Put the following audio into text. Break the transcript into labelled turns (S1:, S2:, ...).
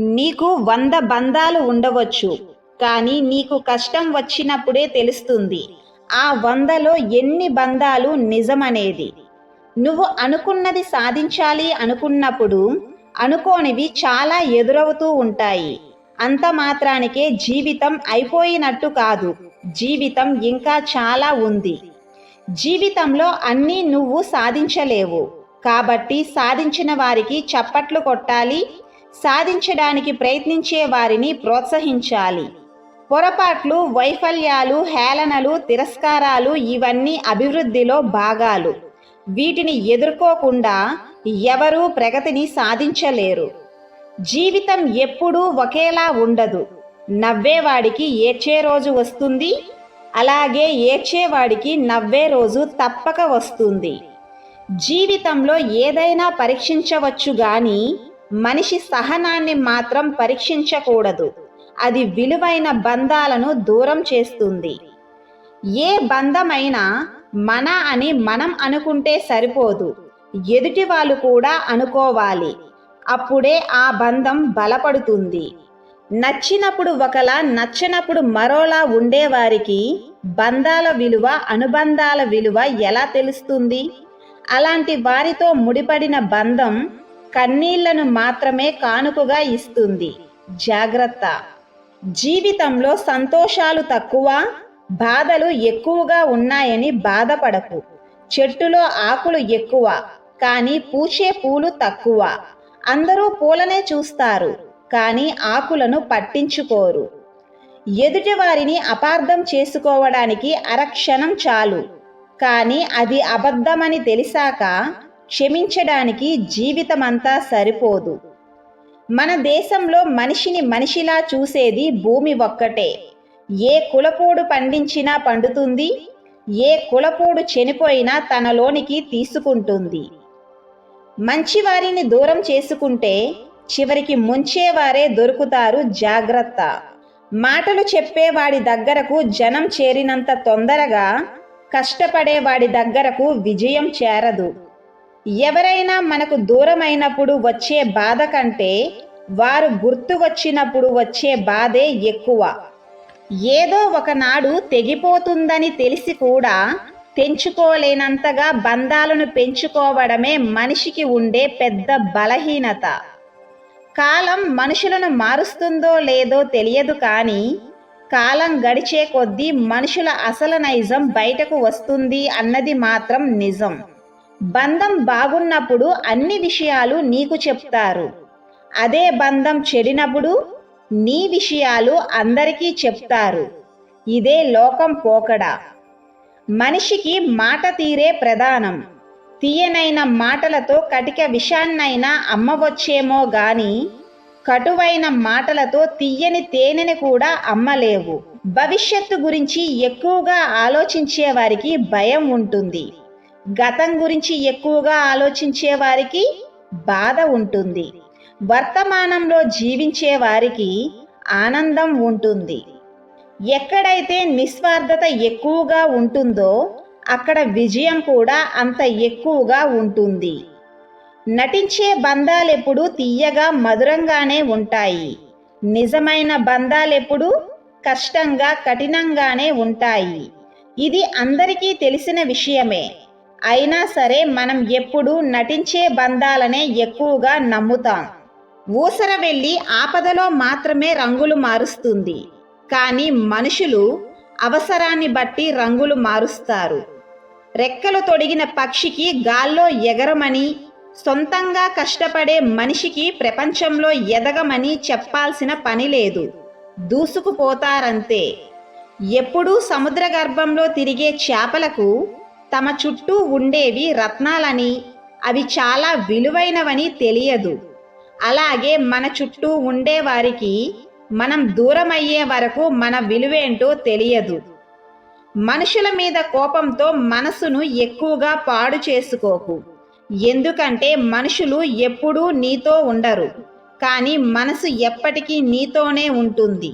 S1: నీకు వంద బంధాలు ఉండవచ్చు కానీ నీకు కష్టం వచ్చినప్పుడే తెలుస్తుంది. ఆ వందలో ఎన్ని బంధాలు నిజమనేది. నువ్వు అనుకున్నది సాధించాలి అనుకున్నప్పుడు అనుకోనివి చాలా ఎదురవుతూ ఉంటాయి. అంత మాత్రానికే జీవితం అయిపోయినట్టు కాదు. జీవితం ఇంకా చాలా ఉంది. జీవితంలో అన్నీ నువ్వు సాధించలేవు. కాబట్టి సాధించిన వారికి చప్పట్లు కొట్టాలి సాధించడానికి ప్రయత్నించే వారిని ప్రోత్సహించాలి. పొరపాట్లు వైఫల్యాలు హేళనలు తిరస్కారాలు ఇవన్నీ అభివృద్ధిలో భాగాలు. వీటిని ఎదుర్కోకుండా ఎవరూ ప్రగతిని సాధించలేరు. జీవితం ఎప్పుడూ ఒకేలా ఉండదు. నవ్వేవాడికి ఏడ్చే రోజు వస్తుంది. అలాగే ఏడ్చేవాడికి నవ్వే రోజు తప్పక వస్తుంది. జీవితంలో ఏదైనా పరీక్షించవచ్చు కానీ మనిషి సహనాన్ని మాత్రం పరీక్షించకూడదు. అది విలువైన బంధాలను దూరం చేస్తుంది. ఏ బంధమైనా మన అని మనం అనుకుంటే సరిపోదు. ఎదుటి వాళ్ళు కూడా అనుకోవాలి. అప్పుడే ఆ బంధం బలపడుతుంది. నచ్చినప్పుడు ఒకలా నచ్చనప్పుడు మరోలా ఉండేవారికి బంధాల విలువ అనుబంధాల విలువ ఎలా తెలుస్తుంది? అలాంటి వారితో ముడిపడిన బంధం కన్నీళ్ళను మాత్రమే కానుకగా ఇస్తుంది. జాగ్రత్త. జీవితంలో సంతోషాలు తక్కువ బాధలు ఎక్కువగా ఉన్నాయని బాధపడకు. చెట్టులో ఆకులు ఎక్కువ కానీ పూచే పూలు తక్కువ. అందరూ పూలనే చూస్తారు కానీ ఆకులను పట్టించుకోరు. ఎదుటి వారిని అపార్థం చేసుకోవడానికి అరక్షణం చాలు కానీ అది అబద్ధమని తెలిసాక క్షమించడానికి జీవితమంతా సరిపోదు. మన దేశంలో మనిషిని మనిషిలా చూసేది భూమి ఒక్కటే. ఏ కులపోడు పండించినా పండుతుంది ఏ కులపోడు చనిపోయినా తనలోనికి తీసుకుంటుంది. మంచివారిని దూరం చేసుకుంటే చివరికి ముంచేవారే దొరుకుతారు జాగ్రత్త. మాటలు చెప్పేవాడి దగ్గరకు జనం చేరినంత తొందరగా కష్టపడేవాడి దగ్గరకు విజయం చేరదు. ఎవరైనా మనకు దూరమైనప్పుడు వచ్చే బాధ కంటే వారు గుర్తు వచ్చినప్పుడు వచ్చే బాధే ఎక్కువ. ఏదో ఒకనాడు తెగిపోతుందని తెలిసి కూడా తెంచుకోలేనంతగా బంధాలను పెంచుకోవడమే మనిషికి ఉండే పెద్ద బలహీనత. కాలం మనుషులను మారుస్తుందో లేదో తెలియదు కానీ కాలం గడిచే కొద్దీ మనుషుల అసలు నైజం బయటకు వస్తుంది అన్నది మాత్రం నిజం. బంధం బాగున్నప్పుడు అన్ని విషయాలు నీకు చెప్తారు. అదే బంధం చెడినప్పుడు నీ విషయాలు అందరికీ చెప్తారు. ఇదే లోకం పోకడ. మనిషికి మాట తీరే ప్రధానం. తీయనైన మాటలతో కటిక విషాన్నైనా అమ్మవచ్చేమో గాని కటువైన మాటలతో తీయని తేనెని కూడా అమ్మలేవు. భవిష్యత్తు గురించి ఎక్కువగా ఆలోచించే వారికి భయం ఉంటుంది. గతం గురించి ఎక్కువగా ఆలోచించే వారికి బాధ ఉంటుంది. వర్తమానంలో జీవించే వారికి ఆనందం ఉంటుంది. ఎక్కడైతే నిస్వార్థత ఎక్కువగా ఉంటుందో అక్కడ విజయం కూడా అంత ఎక్కువగా ఉంటుంది. నటించే బంధాలెప్పుడు తీయగా మధురంగానే ఉంటాయి. నిజమైన బంధాలెప్పుడు కష్టంగా కఠినంగానే ఉంటాయి. ఇది అందరికీ తెలిసిన విషయమే. అయినా సరే మనం ఎప్పుడూ నటించే బంధాలనే ఎక్కువగా నమ్ముతాం. ఊసర వెళ్ళి ఆపదలో మాత్రమే రంగులు మారుస్తుంది. కానీ మనుషులు అవసరాన్ని బట్టి రంగులు మారుస్తారు. రెక్కలు తొడిగిన పక్షికి గాల్లో ఎగరమని సొంతంగా కష్టపడే మనిషికి ప్రపంచంలో ఎదగమని చెప్పాల్సిన పని లేదు. దూసుకుపోతారంతే. ఎప్పుడూ సముద్ర గర్భంలో తిరిగే చేపలకు తమ చుట్టూ ఉండేవి రత్నాలని. అవి చాలా విలువైనవని తెలియదు. అలాగే మన చుట్టూ ఉండేవారికి మనం దూరం అయ్యే వరకు మన విలువేంటో తెలియదు. మనుషుల మీద కోపంతో మనసును ఎక్కువగా పాడు చేసుకోకు. ఎందుకంటే మనుషులు ఎప్పుడూ నీతో ఉండరు. కానీ మనసు ఎప్పటికీ నీతోనే ఉంటుంది.